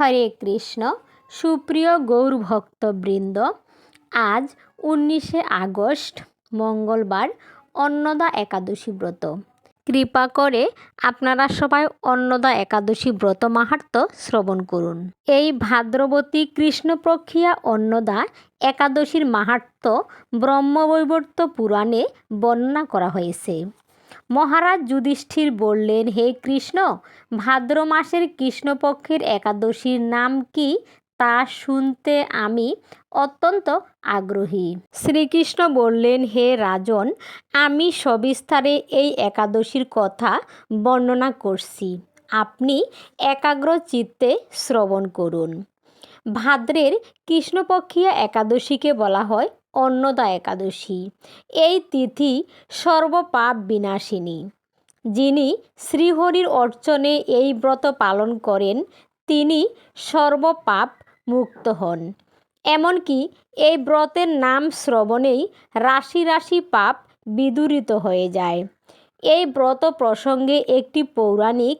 হরে কৃষ্ণ। সুপ্রিয় গৌর ভক্তবৃন্দ আজ উনিশে আগস্ট, মঙ্গলবার, অন্নদা একাদশী ব্রত। কৃপা করে আপনারা সবাই অন্নদা একাদশী ব্রত মাহাত্ম শ্রবণ করুন। এই ভাদ্রবতী কৃষ্ণপ্রক্রিয়া অন্নদা একাদশীর মাহাত্ম ব্রহ্মবৈবর্ত পুরাণে বর্ণনা করা হয়েছে। মহারাজ যুধিষ্ঠির বললেন, হে কৃষ্ণ, ভাদ্র মাসের কৃষ্ণপক্ষের একাদশীর নাম কি তা শুনতে আমি অত্যন্ত আগ্রহী। শ্রীকৃষ্ণ বললেন, হে রাজন, আমি সবিস্তারে এই একাদশীর কথা বর্ণনা করছি। আপনি একাগ্র চিত্তে শ্রবণ করুন। ভাদ্রের কৃষ্ণপক্ষীয় একাদশীকে বলা হয় অন্নদা একাদশী। এই তিথি সর্বপাপ বিনাশিনী। যিনি শ্রীহরির অর্চনে এই ব্রত পালন করেন, তিনি সর্বপাপ মুক্ত হন। এমনকি এই ব্রতের নাম শ্রবণেই রাশি রাশি পাপ বিদূরিত হয়ে যায়। এই ব্রত প্রসঙ্গে একটি পৌরাণিক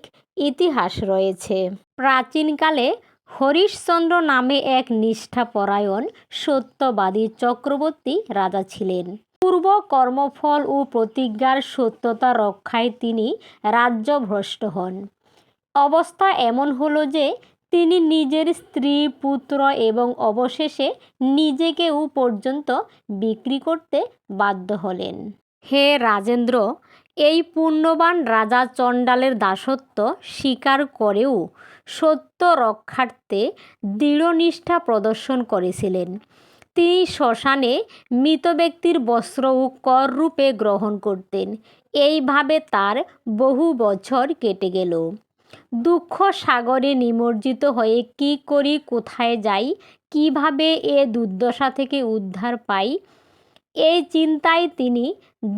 ইতিহাস রয়েছে। প্রাচীনকালে হরিশচন্দ্র নামে এক নিষ্ঠাপরায়ণ সত্যবাদী চক্রবর্তী রাজা ছিলেন। পূর্ব কর্মফল ও প্রতিজ্ঞার সত্যতা রক্ষায় তিনি রাজ্যভ্রষ্ট হন। অবস্থা এমন হলো যে, তিনি নিজের স্ত্রী, পুত্র এবং অবশেষে নিজেকেও পর্যন্ত বিক্রি করতে বাধ্য হলেন। হে রাজেন্দ্র, এই পুণ্যবান রাজা চণ্ডালের দাসত্ব স্বীকার করেও সত্য রক্ষার্থে দৃঢ়নিষ্ঠা প্রদর্শন করেছিলেন। তিনি শ্মশানে মৃত ব্যক্তির বস্ত্র ও কর রূপে গ্রহণ করতেন। এইভাবে তার বহু বছর কেটে গেল। দুঃখ সাগরে নিমজ্জিত হয়ে কি করি, কোথায় যাই, কীভাবে এ দুর্দশা থেকে উদ্ধার পাই, এই চিন্তায় তিনি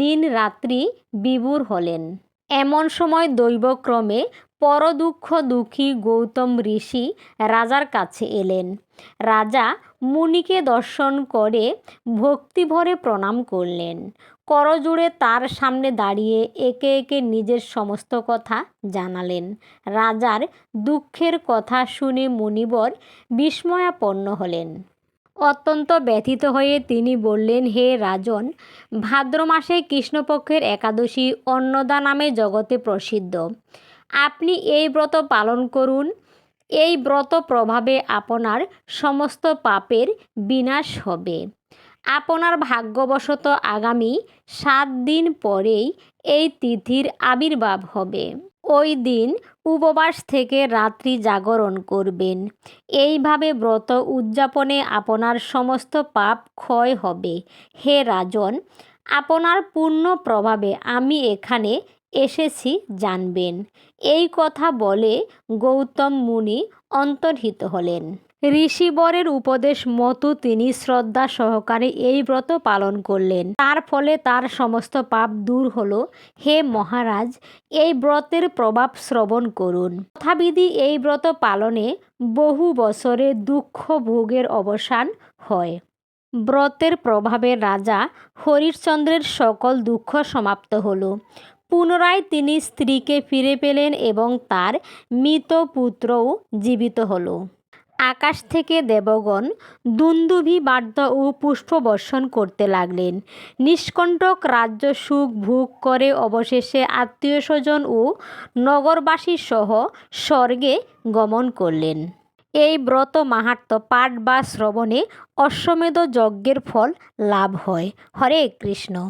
দিন রাত্রি বিভোর হলেন। এমন সময় দৈবক্রমে পরদুঃখ দুঃখী গৌতম ঋষি রাজার কাছে এলেন। রাজা মুনিকে দর্শন করে ভক্তিভরে প্রণাম করলেন। করজুড়ে তার সামনে দাঁড়িয়ে একে একে নিজের সমস্ত কথা জানালেন। রাজার দুঃখের কথা শুনে মুনিবর বিস্ময়াপন্ন হলেন। অত্যন্ত ব্যথিত হয়ে তিনি বললেন, হে রাজন ভাদ্র মাসে কৃষ্ণপক্ষের একাদশী অন্নদা নামে জগতে প্রসিদ্ধ। আপনি এই ব্রত পালন করুন। এই ব্রত প্রভাবে আপনার সমস্ত পাপের বিনাশ হবে। আপনার ভাগ্যবশত আগামী সাত দিন পরেই এই তিথির আবির্ভাব হবে। ওই দিন উপবাস থেকে রাত্রি জাগরণ করবেন। এইভাবে ব্রত উদযাপনে আপনার সমস্ত পাপ ক্ষয় হবে। হে রাজন, আপনার পূর্ণ প্রভাবে আমি এখানে এসেছি জানবেন। এই কথা বলে গৌতম মুনি অন্তর্হিত হলেন। ঋষিবরের উপদেশ মতো তিনি শ্রদ্ধা সহকারে এই ব্রত পালন করলেন। তার ফলে তার সমস্ত পাপ দূর হলো। হে মহারাজ, এই ব্রতের প্রভাব শ্রবণ করুন। তথাবিধি এই ব্রত পালনে বহু বছরে দুঃখ ভোগের অবসান হয়। ব্রতের প্রভাবে রাজা হরিশ্চন্দ্রের সকল দুঃখ সমাপ্ত হলো। পুনরায় তিনি স্ত্রীকে ফিরে পেলেন এবং তার মৃত পুত্রও জীবিত হল। আকাশ থেকে দেবগণ দুন্দুভি বাদ্য ও পুষ্প বর্ষণ করতে লাগলেন। নিষ্কণ্টক রাজ্য সুখ ভোগ করে অবশেষে আত্মীয় স্বজন ও নগরবাসী সহ স্বর্গে গমন করলেন। এই ব্রত মাহাত্ম পাঠ বা শ্রবণে অশ্বমেধ যজ্ঞের ফল লাভ হয়। হরে কৃষ্ণ।